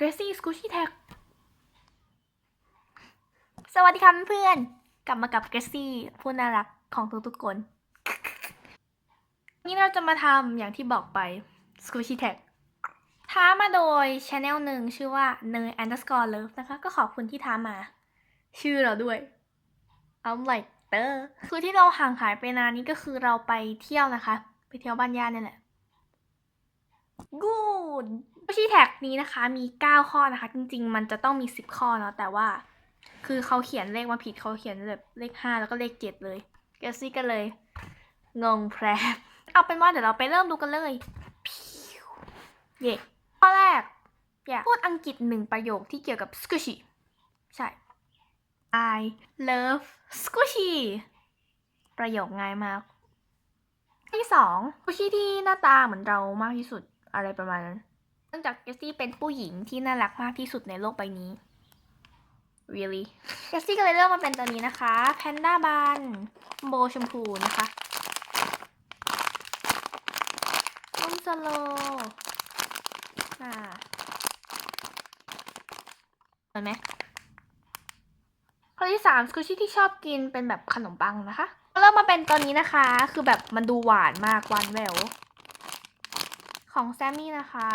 Gracie Squishy Tag สวัสดีค่ะเพื่อน กลับมากับ Gracie ผู้น่ารักของทุกๆคน นี่เราจะมาทำอย่างที่บอกไป Squishy Tag ท้ามาโดยช anel หนึ่งชื่อว่าเนย underscore love นะคะ ก็ขอบคุณที่ท้ามา ชื่อเราด้วย I'm like เตอร์คือที่เราห่างหายไปนานนี้ก็คือเราไปเที่ยวนะคะ ไปเที่ยวบ้านญาตินี่แหละ good ชีแท็กนี้นะคะมี 9 ข้อนะคะ จริง ๆ มันจะต้องมี 10 ข้อเนาะแต่ว่า คือเขาเขียนเลขมาผิดเขาเขียนแบบเลข 5 แล้วก็เลข 7 เลยเกสซี่ก็เลย งงแพรเอาเป็นว่าเดี๋ยวเราไปเริ่มดูกันเลยพิวเย่ข้อแรกอยากพูดอังกฤษหนึ่งประโยคที่เกี่ยวกับ squishy ใช่ I love squishy ประโยคง่ายมาก ที่สองผู้ชี่ที่หน้าตาเหมือนเรามากที่สุดอะไรประมาณนั้น เนื่องจากเจสซี่เป็นผู้หญิงที่น่ารักมากที่สุดในโลกใบนี้ really เจสซี่ก็เลยเลือกมาเป็นตัวนี้นะคะ แพนด้าบันโบชมพูนะคะนุ่มสโลอ่าเห็นไหมข้อที่สามสกูชี่ที่ชอบกินเป็นแบบขนมปังนะคะ เริ่มมาเป็นตัวนี้นะคะ คือแบบมันดูหวานมากหวานแหววของแซมมี่นะคะ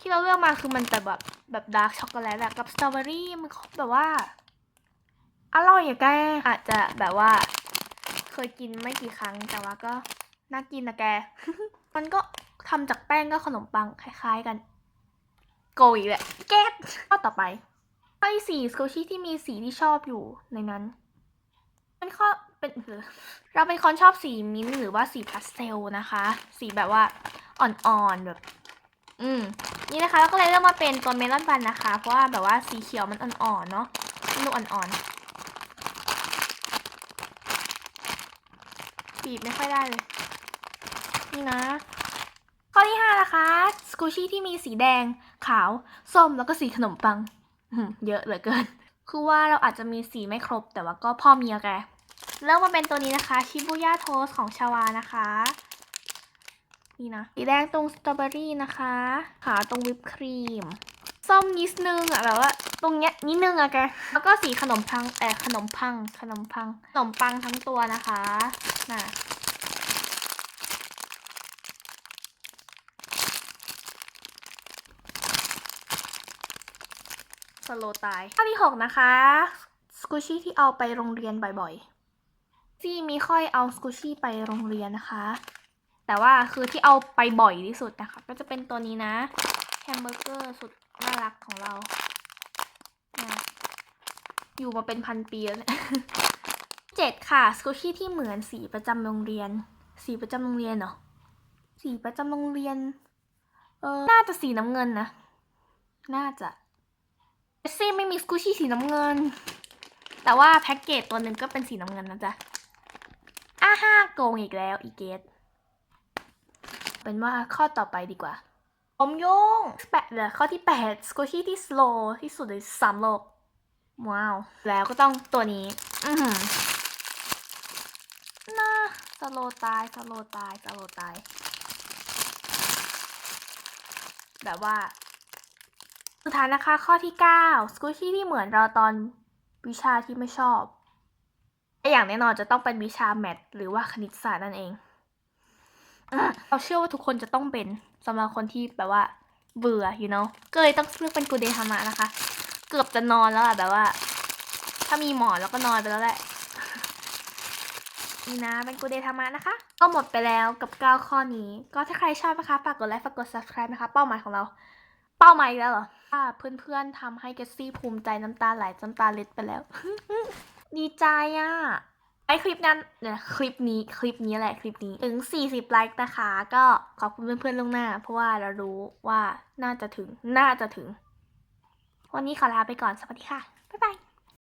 ที่เราเลือกมาคือมันแต่แบบแบบดาร์กช็อกโกแลตอะกับสตรอเบอรี่มันแบบว่า อร่อยอะแกอาจจะแบบว่า เคยกินไม่กี่ครั้งแต่ว่าก็น่ากินนะแก มันก็ทำจากแป้งก็ขนมปังคล้าย ๆกัน โกยแหละเก็ตข้อต่อไปข้อที่สี่สกูชี่ที่มีสีที่ชอบอยู่ในนั้นเป็นข้อเป็นเราเป็นคนชอบสีมิ้นท์หรือว่าสีพาสเทลนะคะ สีแบบว่าอ่อนๆแบบ อืม นี่นะคะแล้วก็เลยเลือกมาเป็นตัวเมลอนบันนะคะ เพราะว่าแบบว่าสีเขียวมันอ่อนๆเนาะมันดูอ่อนๆบีบไม่ค่อยได้เลย นี่นะ ข้อที่ห้านะคะสกูชี่ที่มีสีแดง ขาว ส้มแล้วก็สีขนมปังเยอะเหลือเกิน คือว่าเราอาจจะมีสีไม่ครบแต่ว่าก็พ่อมีอะแกเริ่มมาเป็นตัวนี้นะคะชิบุย่าโทสของชาวานะคะ นี่นะสีแดงตรงสตรอเบอรี่นะคะขาวตรงวิปครีมส้มนิดนึงอะแบบว่าตรงเนี้ยนิดนึงอะแกแล้วก็สีขนมพังเออขนมพัง ขนมพัง ขนมปังทั้งตัวนะคะน่ะสโลตายข้อที่หกนะคะสกูชี่ที่เอาไปโรงเรียนบ่อยๆซี่มีค่อยเอาสกูชี่ไปโรงเรียนนะคะ แต่ว่าคือที่เอาไปบ่อยที่สุดนะคะ ก็จะเป็นตัวนี้นะแฮมเบอร์เกอร์สุดน่ารักของเราอยู่มาเป็นพันปีแล้วเนี่ยเจ็ดค่ะสกูชี่ที่เหมือนสีประจำโรงเรียน สีประจำโรงเรียนเหรอสีประจำโรงเรียน เออน่าจะสีน้ำเงินนะ น่าจะเจสซี่ไม่มีสกูชี่สีน้ำเงิน แต่ว่าแพ็กเกจตัวหนึ่งก็เป็นสีน้ำเงินนะจ๊ะอ้าฮ่าโกงอีกแล้วอีเกต เป็นว่าข้อต่อไปดีกว่า ผมโยงแปดเหลือข้อที่แปดสกูชี่ที่สโลที่สุดในสามโลก ว้าว แล้วก็ต้องตัวนี้ อือหือน่าสโลตายสโลตายสโลตาย แบบว่า สุดท้ายนะคะ ข้อที่ 9 สกูชี่ที่เหมือนเราตอนวิชาที่ไม่ชอบแต่อย่างแน่นอนจะต้องเป็นวิชาแมทหรือว่าคณิตศาสตร์นั่นเอง เราเชื่อว่าทุกคนจะต้องเป็นสำหรับคนที่แบบว่า เบื่อ you know ก็เลยต้องเลือกเป็นกูเดฮามะนะคะ เกือบจะนอนแล้วอะแบบว่า ถ้ามีหมอนแล้วก็นอนไปแล้วแหละนี่นะเป็นกูเดธรรมะนะคะ ก็หมดไปแล้วกับ 9 ข้อนี้ ก็ถ้าใครชอบนะคะฝากกดไลค์ฝากกด subscribe นะคะ เป้าหมายของเรา เป้าหมายอีกแล้วเหรอถ้าเพื่อนๆทำให้เกสซี่ภูมิใจน้ำตาไหลน้ำตาเล็ดไปแล้ว ดีใจอะ่ะ ไอคลิปนั้นเนี่ยคลิปนี้คลิปนี้แหละคลิปนี้ถึง 40 ไลค์นะคะ ก็ขอบคุณเพื่อนๆล่วงหน้า เพราะว่าเรารู้ว่าน่าจะถึงน่าจะถึง วันนี้ขอลาไปก่อนสวัสดีค่ะ บ๊ายบาย